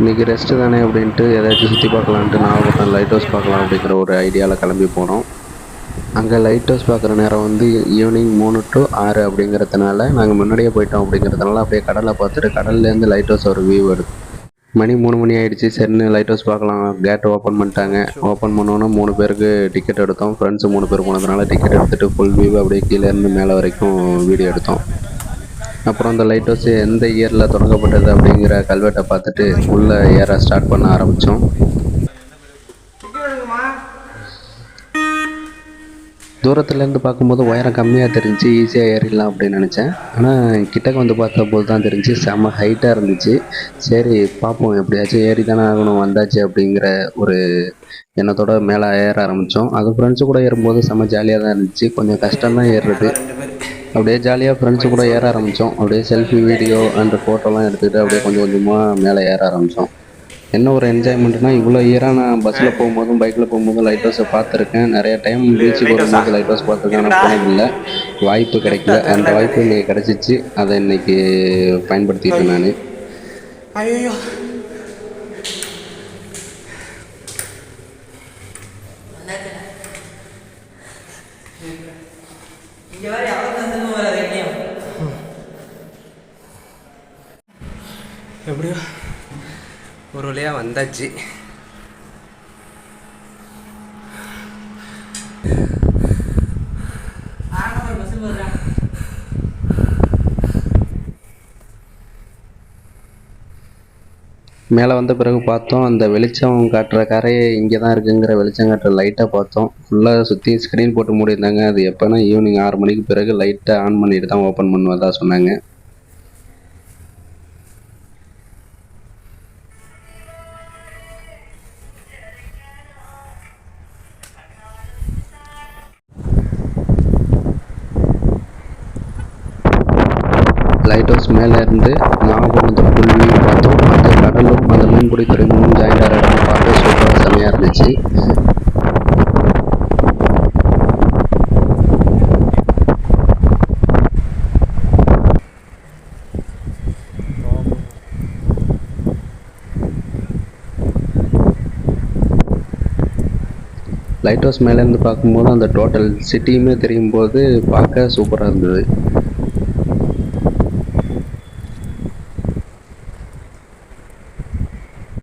இன்றைக்கி ரெஸ்ட்டு தானே அப்படின்ட்டு ஏதாச்சும் சுற்றி பார்க்கலான்ட்டு நாகப்பட்டினம் லைட் ஹவுஸ் பார்க்கலாம் அப்படிங்கிற ஒரு ஐடியாவில் கிளம்பி போனோம். அங்கே லைட் ஹவுஸ் பார்க்குற நேரம் வந்து ஈவினிங் மூணு டு ஆறு அப்படிங்கிறதுனால நாங்கள் முன்னாடியே போயிட்டோம் அப்படிங்கிறதுனால அப்படியே கடலை பார்த்துட்டு கடல்லேருந்து லைட் ஹவுஸ் ஒரு வியூ எடுக்கும் மணி மூணு மணி ஆயிடுச்சு சரின்னு லைட் ஹவுஸ் பார்க்கலாம். கேட் ஓப்பன் பண்ணிட்டாங்க. ஓப்பன் பண்ணோன்னா மூணு பேருக்கு டிக்கெட் எடுத்தோம். ஃப்ரெண்ட்ஸ் மூணு பேர் போனதுனால டிக்கெட் எடுத்துகிட்டு ஃபுல் வியூ அப்படியே கீழே இருந்து மேலே வரைக்கும் வீடியோ எடுத்தோம். அப்புறம் அந்த லைட் ஹவுஸ் எந்த இயரில் தொடங்கப்பட்டது அப்படிங்கிற கல்வெட்டை பார்த்துட்டு உள்ளே ஏற ஸ்டார்ட் பண்ண ஆரம்பித்தோம் தூரத்துலேருந்து பார்க்கும்போது உயரம் கம்மியாக தெரிஞ்சு ஈஸியாக ஏறிடலாம் அப்படின்னு நினச்சேன். ஆனால் கிட்டக்க வந்து பார்த்தபோது தான் தெரிஞ்சு செம்ம ஹைட்டாக இருந்துச்சு. சரி பார்ப்போம் எப்படியாச்சும் ஏறி தானே ஆகணும் வந்தாச்சு அப்படிங்கிற ஒரு எண்ணத்தோட மேலே ஏற ஆரம்பித்தோம் அது ஃப்ரெண்ட்ஸு கூட ஏறும்போது செம்ம ஜாலியாக தான் இருந்துச்சு. கொஞ்சம் கஷ்டம் தான் ஏறுறது. அப்படியே ஜாலியாக ஃப்ரெண்ட்ஸு கூட ஏற ஆரம்பித்தோம் அப்படியே செல்ஃபி வீடியோ அண்ட் ஃபோட்டோலாம் எடுத்துக்கிட்டு அப்படியே கொஞ்சம் கொஞ்சமாக மேலே ஏற ஆரம்பித்தோம் என்ன ஒரு என்ஜாய்மெண்ட்னா இவ்வளோ இயராக நான் பஸ்ஸில் போகும்போதும் பைக்கில் போகும்போதும் லைட் ஹவுஸை பார்த்துருக்கேன். நிறைய டைம் பீச்சுக்கு வரும்போது லைட் ஹவுஸ் பார்த்துருக்கேன். ஆனால் போனதில்லை வாய்ப்பு கிடைக்கல. அந்த வாய்ப்பு இன்னைக்கு கிடச்சிச்சு. அதை இன்னைக்கு பயன்படுத்திட்டேன் நான். ஐயோ. இங்க வேற திரும்ப தந்தனும் வராது எங்கேயும் எப்படியோ ஒரு வழியாக வந்தாச்சு. மேலே வந்த பிறகு பார்த்தோம் அந்த வெளிச்சம் காட்டுற கரையை இங்கே தான் இருக்குங்கிற வெளிச்சம் காட்டுற லைட்டாக பார்த்தோம். ஃபுல்லாக சுற்றி ஸ்க்ரீன் போட்டு மூடியிருந்தாங்க. அது எப்போனா ஈவினிங் ஆறு மணிக்கு பிறகு லைட்டை ஆன் பண்ணிட்டு தான் ஓப்பன் பண்ணுவதா சொன்னாங்க. லைட் ஹவுஸ் மேலே இருந்து நாகப்பட்டினத்தோட ஃபுல் வியூ பார்த்தோம் அந்த கடலும் அந்த மீன்பிடி துறைமுகம் ஜாயிண்ட் ஆகிற இடம் பார்த்து சூப்பராக செமையாக இருந்துச்சு லைட் ஹவுஸ் மேலேருந்து பார்க்கும்போது அந்த டோட்டல் சிட்டியுமே தெரியும் போது பார்க்க சூப்பராக இருந்தது.